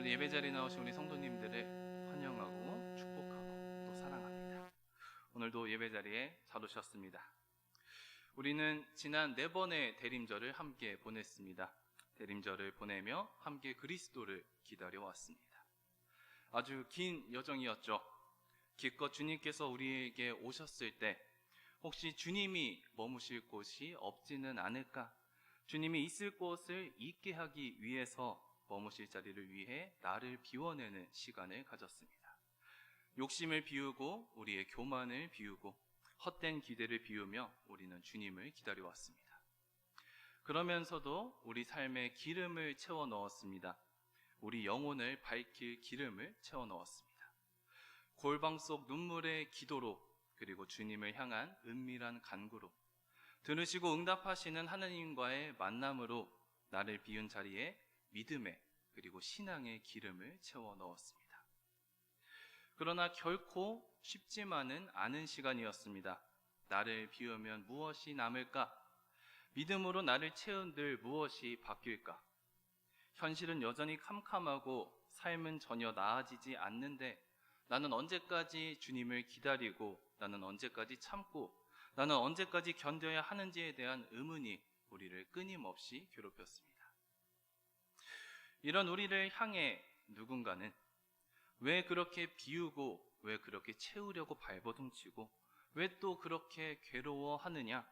오늘 예배 자리에 나오신 우리 성도님들을 환영하고 축복하고 또 사랑합니다. 오늘도 예배 자리에 잘 오셨습니다. 우리는 지난 네 번의 대림절을 함께 보냈습니다. 대림절을 보내며 함께 그리스도를 기다려 왔습니다. 아주 긴 여정이었죠. 기껏 주님께서 우리에게 오셨을 때 혹시 주님이 머무실 곳이 없지는 않을까? 주님이 있을 곳을 있게 하기 위해서 머무실 자리를 위해 나를 비워내는 시간을 가졌습니다. 욕심을 비우고 우리의 교만을 비우고 헛된 기대를 비우며 우리는 주님을 기다려왔습니다. 그러면서도 우리 삶에 기름을 채워 넣었습니다. 우리 영혼을 밝힐 기름을 채워 넣었습니다. 골방 속 눈물의 기도로 그리고 주님을 향한 은밀한 간구로 들으시고 응답하시는 하나님과의 만남으로 나를 비운 자리에 믿음의 그리고 신앙의 기름을 채워 넣었습니다. 그러나 결코 쉽지만은 않은 시간이었습니다. 나를 비우면 무엇이 남을까? 믿음으로 나를 채운들 무엇이 바뀔까? 현실은 여전히 캄캄하고 삶은 전혀 나아지지 않는데 나는 언제까지 주님을 기다리고 나는 언제까지 참고 나는 언제까지 견뎌야 하는지에 대한 의문이 우리를 끊임없이 괴롭혔습니다. 이런 우리를 향해 누군가는 왜 그렇게 비우고 왜 그렇게 채우려고 발버둥치고 왜 또 그렇게 괴로워하느냐?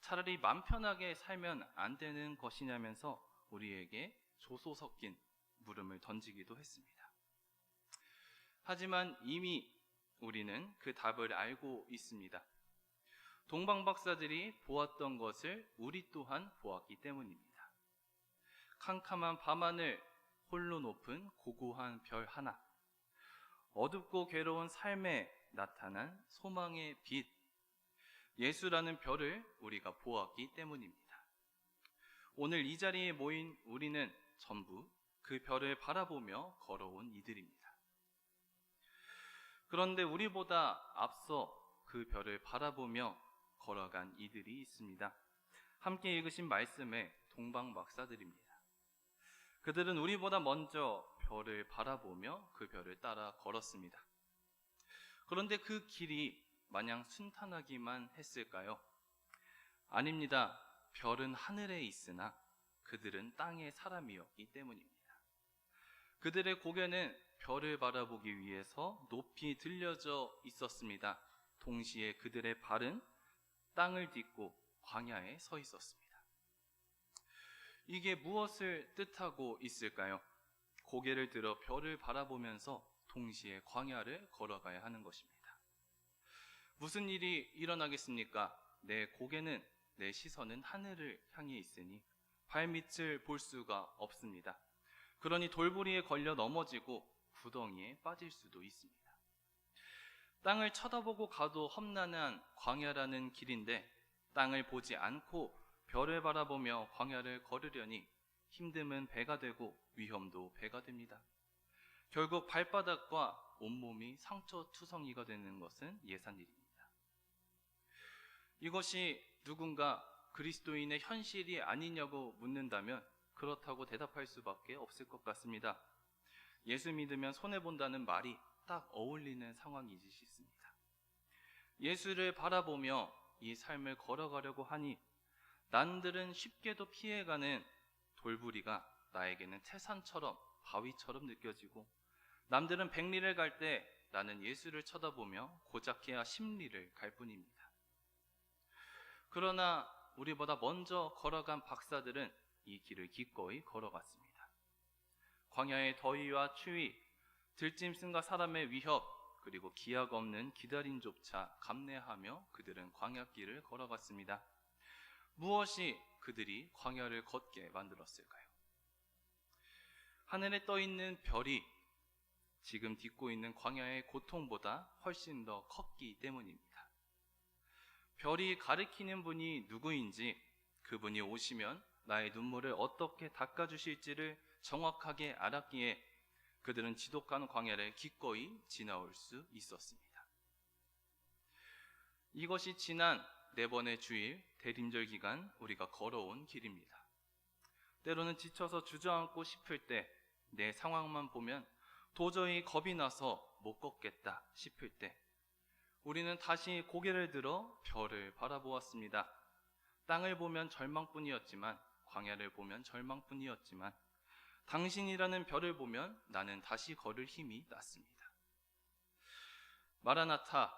차라리 맘 편하게 살면 안 되는 것이냐면서 우리에게 조소 섞인 물음을 던지기도 했습니다. 하지만 이미 우리는 그 답을 알고 있습니다. 동방 박사들이 보았던 것을 우리 또한 보았기 때문입니다. 캄캄한 밤하늘 홀로 높은 고고한 별 하나. 어둡고 괴로운 삶에 나타난 소망의 빛. 예수라는 별을 우리가 보았기 때문입니다. 오늘 이 자리에 모인 우리는 전부 그 별을 바라보며 걸어온 이들입니다. 그런데 우리보다 앞서 그 별을 바라보며 걸어간 이들이 있습니다. 함께 읽으신 말씀의 동방 박사들입니다. 그들은 우리보다 먼저 별을 바라보며 그 별을 따라 걸었습니다. 그런데 그 길이 마냥 순탄하기만 했을까요? 아닙니다. 별은 하늘에 있으나 그들은 땅의 사람이었기 때문입니다. 그들의 고개는 별을 바라보기 위해서 높이 들려져 있었습니다. 동시에 그들의 발은 땅을 딛고 광야에 서 있었습니다. 이게 무엇을 뜻하고 있을까요? 고개를 들어 별을 바라보면서 동시에 광야를 걸어가야 하는 것입니다. 무슨 일이 일어나겠습니까? 내 고개는 내 시선은 하늘을 향해 있으니 발밑을 볼 수가 없습니다. 그러니 돌부리에 걸려 넘어지고 구덩이에 빠질 수도 있습니다. 땅을 쳐다보고 가도 험난한 광야라는 길인데 땅을 보지 않고 별을 바라보며 광야를 걸으려니 힘듦은 배가 되고 위험도 배가 됩니다. 결국 발바닥과 온몸이 상처투성이가 되는 것은 예산일입니다. 이것이 누군가 그리스도인의 현실이 아니냐고 묻는다면 그렇다고 대답할 수밖에 없을 것 같습니다. 예수 믿으면 손해본다는 말이 딱 어울리는 상황이지 싶습니다. 예수를 바라보며 이 삶을 걸어가려고 하니 난들은 쉽게도 피해가는 돌부리가 나에게는 태산처럼 바위처럼 느껴지고 남들은 백리를 갈 때 나는 예수를 쳐다보며 고작해야 십리를 갈 뿐입니다. 그러나 우리보다 먼저 걸어간 박사들은 이 길을 기꺼이 걸어갔습니다. 광야의 더위와 추위, 들짐승과 사람의 위협, 그리고 기약 없는 기다림조차 감내하며 그들은 광야길을 걸어갔습니다. 무엇이 그들이 광야를 걷게 만들었을까요? 하늘에 떠 있는 별이 지금 딛고 있는 광야의 고통보다 훨씬 더 컸기 때문입니다. 별이 가리키는 분이 누구인지 그분이 오시면 나의 눈물을 어떻게 닦아주실지를 정확하게 알았기에 그들은 지독한 광야를 기꺼이 지나올 수 있었습니다. 이것이 지난 네 번의 주일 대림절 기간 우리가 걸어온 길입니다. 때로는 지쳐서 주저앉고 싶을 때 내 상황만 보면 도저히 겁이 나서 못 걷겠다 싶을 때 우리는 다시 고개를 들어 별을 바라보았습니다. 땅을 보면 절망뿐이었지만 광야를 보면 절망뿐이었지만 당신이라는 별을 보면 나는 다시 걸을 힘이 났습니다. 마라나타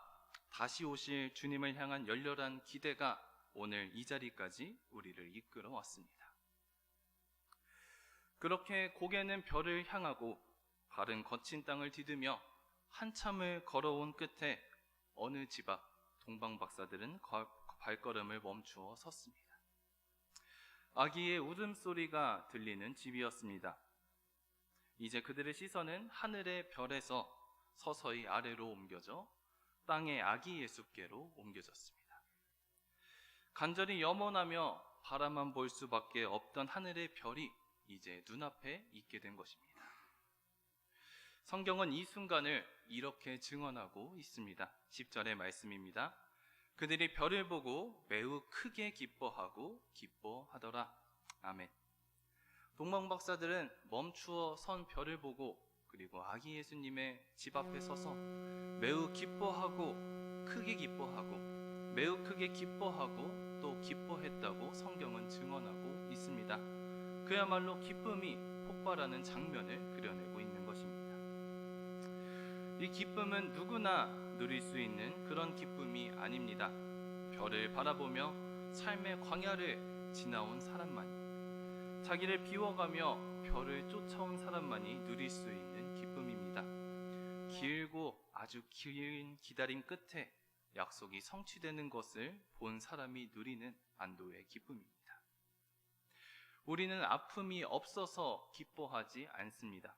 다시 오실 주님을 향한 열렬한 기대가 오늘 이 자리까지 우리를 이끌어 왔습니다. 그렇게 고개는 별을 향하고 발은 거친 땅을 디디며 한참을 걸어온 끝에 어느 집 앞 동방 박사들은 거- 발걸음을 멈추어 섰습니다. 아기의 울음소리가 들리는 집이었습니다. 이제 그들의 시선은 하늘의 별에서 서서히 아래로 옮겨져 땅의 아기 예수께로 옮겨졌습니다. 간절히 염원하며 바라만 볼 수밖에 없던 하늘의 별이 이제 눈앞에 있게 된 것입니다. 성경은 이 순간을 이렇게 증언하고 있습니다. 10절의 말씀입니다. 그들이 별을 보고 매우 크게 기뻐하고 기뻐하더라. 아멘. 동방 박사들은 멈추어 선 별을 보고 그리고 아기 예수님의 집 앞에 서서 매우 기뻐하고 크게 기뻐하고 매우 크게 기뻐하고 또 기뻐했다고 성경은 증언하고 있습니다. 그야말로 기쁨이 폭발하는 장면을 그려내고 있는 것입니다. 이 기쁨은 누구나 누릴 수 있는 그런 기쁨이 아닙니다. 별을 바라보며 삶의 광야를 지나온 사람만이 자기를 비워가며 별을 쫓아온 사람만이 누릴 수 있는 기쁨입니다. 길고 아주 긴 기다림 끝에 약속이 성취되는 것을 본 사람이 누리는 안도의 기쁨입니다. 우리는 아픔이 없어서 기뻐하지 않습니다.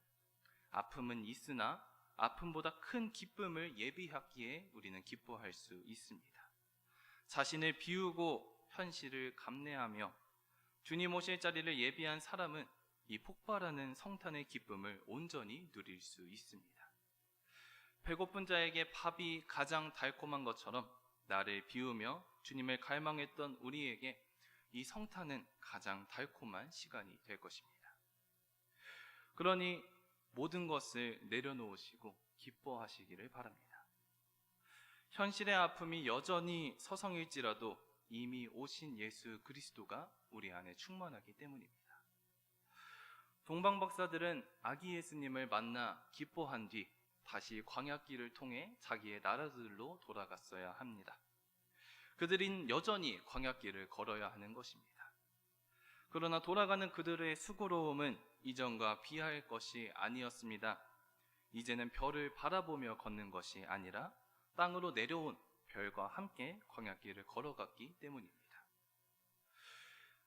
아픔은 있으나 아픔보다 큰 기쁨을 예비하기에 우리는 기뻐할 수 있습니다. 자신을 비우고 현실을 감내하며 주님 오실 자리를 예비한 사람은 이 폭발하는 성탄의 기쁨을 온전히 누릴 수 있습니다. 배고픈 자에게 밥이 가장 달콤한 것처럼 나를 비우며 주님을 갈망했던 우리에게 이 성탄은 가장 달콤한 시간이 될 것입니다. 그러니 모든 것을 내려놓으시고 기뻐하시기를 바랍니다. 현실의 아픔이 여전히 서성일지라도 이미 오신 예수 그리스도가 우리 안에 충만하기 때문입니다. 동방 박사들은 아기 예수님을 만나 기뻐한 뒤 다시 광야길을 통해 자기의 나라들로 돌아갔어야 합니다. 그들은 여전히 광야길을 걸어야 하는 것입니다. 그러나 돌아가는 그들의 수고로움은 이전과 비할 것이 아니었습니다. 이제는 별을 바라보며 걷는 것이 아니라 땅으로 내려온 별과 함께 광야길을 걸어갔기 때문입니다.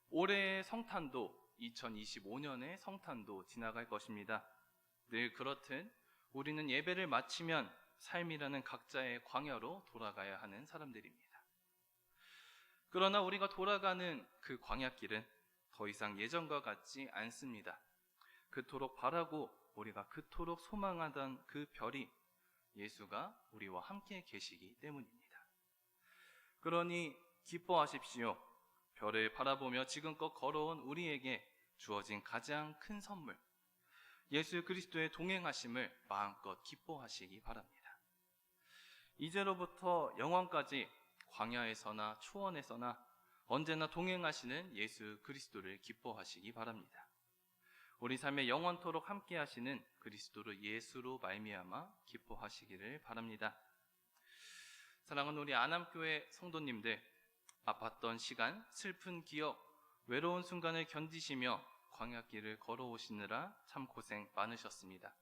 올해의 성탄도 2025년의 성탄도 지나갈 것입니다. 늘 그렇듯 우리는 예배를 마치면 삶이라는 각자의 광야로 돌아가야 하는 사람들입니다. 그러나 우리가 돌아가는 그 광야길은 더 이상 예전과 같지 않습니다. 그토록 바라고 우리가 그토록 소망하던 그 별이 예수가 우리와 함께 계시기 때문입니다. 그러니 기뻐하십시오. 별을 바라보며 지금껏 걸어온 우리에게 주어진 가장 큰 선물, 예수 그리스도의 동행하심을 마음껏 기뻐하시기 바랍니다. 이제로부터 영원까지 광야에서나 초원에서나 언제나 동행하시는 예수 그리스도를 기뻐하시기 바랍니다. 우리 삶에 영원토록 함께 하시는 그리스도로 예수로 말미암아 기뻐하시기를 바랍니다. 사랑하는 우리 안암교회 성도님들, 아팠던 시간, 슬픈 기억, 외로운 순간을 견디시며 광야길을 걸어오시느라 참 고생 많으셨습니다.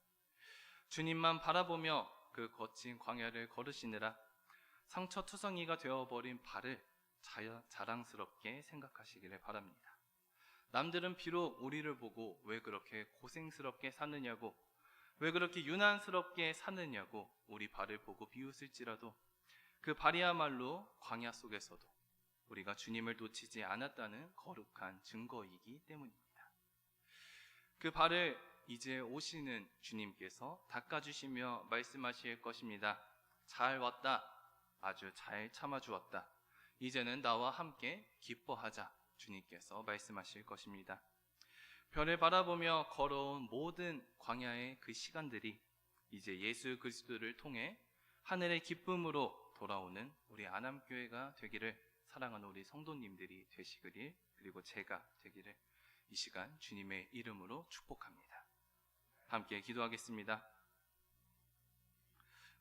주님만 바라보며 그 거친 광야를 걸으시느라 상처투성이가 되어버린 발을 자랑스럽게 생각하시기를 바랍니다. 남들은 비록 우리를 보고 왜 그렇게 고생스럽게 사느냐고, 왜 그렇게 유난스럽게 사느냐고 우리 발을 보고 비웃을지라도 그 발이야말로 광야 속에서도 우리가 주님을 놓치지 않았다는 거룩한 증거이기 때문입니다. 그 발을 이제 오시는 주님께서 닦아주시며 말씀하실 것입니다. 잘 왔다. 아주 잘 참아주었다. 이제는 나와 함께 기뻐하자. 주님께서 말씀하실 것입니다. 별을 바라보며 걸어온 모든 광야의 그 시간들이 이제 예수 그리스도를 통해 하늘의 기쁨으로 돌아오는 우리 안암교회가 되기를 사랑하는 우리 성도님들이 되시기를 그리고 제가 되기를 이 시간 주님의 이름으로 축복합니다. 함께 기도하겠습니다.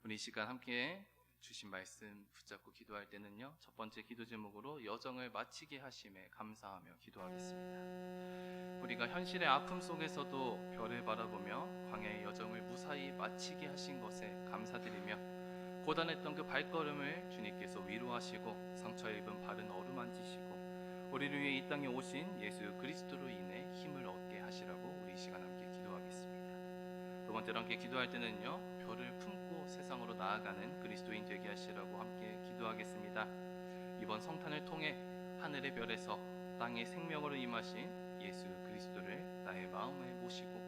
우리 이 시간 함께 주신 말씀 붙잡고 기도할 때는요. 첫 번째 기도 제목으로 여정을 마치게 하심에 감사하며 기도하겠습니다. 우리가 현실의 아픔 속에서도 별을 바라보며 광야의 여정을 무사히 마치게 하신 것에 감사드리며 고단했던 그 발걸음을 주님께서 위로하시고 상처 입은 발은 어루만지시고 우리를 위해 이 땅에 오신 예수 그리스도로 인해 힘을 얻게 하시라고 우리 이 시간 함께 기도하겠습니다. 두 번째로 함께 기도할 때는요. 별을 품고 세상으로 나아가는 그리스도인 되게 하시라고 함께 기도하겠습니다. 이번 성탄을 통해 하늘의 별에서 땅의 생명으로 임하신 예수 그리스도를 나의 마음에 모시고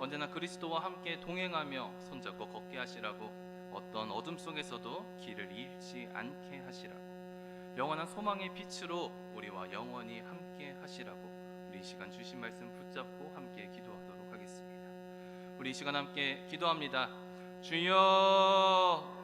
언제나 그리스도와 함께 동행하며 손잡고 걷게 하시라고 어떤 어둠 속에서도 길을 잃지 않게 하시라고 영원한 소망의 빛으로 우리와 영원히 함께 하시라고 우리 이 시간 주신 말씀 붙잡고 함께 기도하도록 하겠습니다. 우리 이 시간 함께 기도합니다. 주여